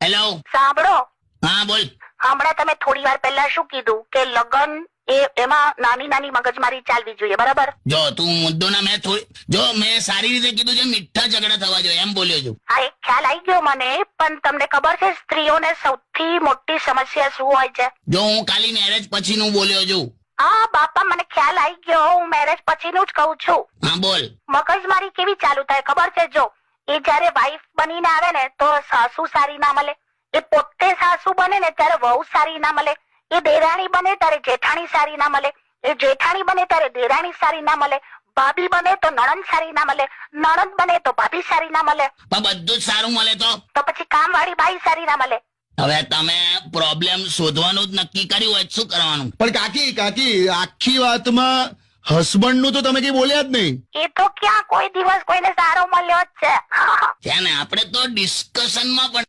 Hello સાંભળો. હા બોલ. હમણાં તમે થોડી વાર પહેલા શું કીધું? કે લગન એ એમાં નાની નાની મગજમારી ચાલવી જોઈએ બરાબર? જો તું મુદ્દો ના મેં થોડી જો મેં સારી રીતે કીધું છે મીઠા ઝઘડા થવા જોઈએ એમ બોલ્યો છું. હા એ ખ્યાલ આવી ગયો મને પણ તમને ખબર છે સ્ત્રીઓને સૌથી મોટી સમસ્યા શું હોય છે? જો હું ખાલી મેરેજ પછીનું બોલ્યો છું. હા બાપા મને ખ્યાલ આવી ગયો હું મેરેજ પછીનું જ કહું છું. હા બોલ. મગજમારી કેવી ચાલુ થાય ખબર છે? જો એ જયારે વાઈફ બનીને આવે ને તો સાસુ સારી ના મળે. એ પોતે સાસુ બને ને ત્યારે વહુ સારી ના મળે. એ દેરાણી બને ત્યારે જેઠાણી સારી ના મળે. એ જેઠાણી બને ત્યારે દેરાણી સારી ના મળે. ભાભી બને તો નણંદ સારી ના મળે. નણંદ બને તો ભાભી સારી ના મળે. બધું જ સારું મળે તો? તો પછી કામવાળી બાઈ સારી ના મળે. હવે તમે પ્રોબ્લેમ શોધવાનું જ નક્કી કર્યું હોય શું કરવાનું? પણ કાકી કાકી આખી વાતમાં હસબન્ડનું તો તમે કઈ બોલ્યા જ નહીં. એ તો ક્યાં કોઈ દિવસ કોઈને સારો મળ્યો જ છે. ને આપણે તો ડિસ્કશનમાં પણ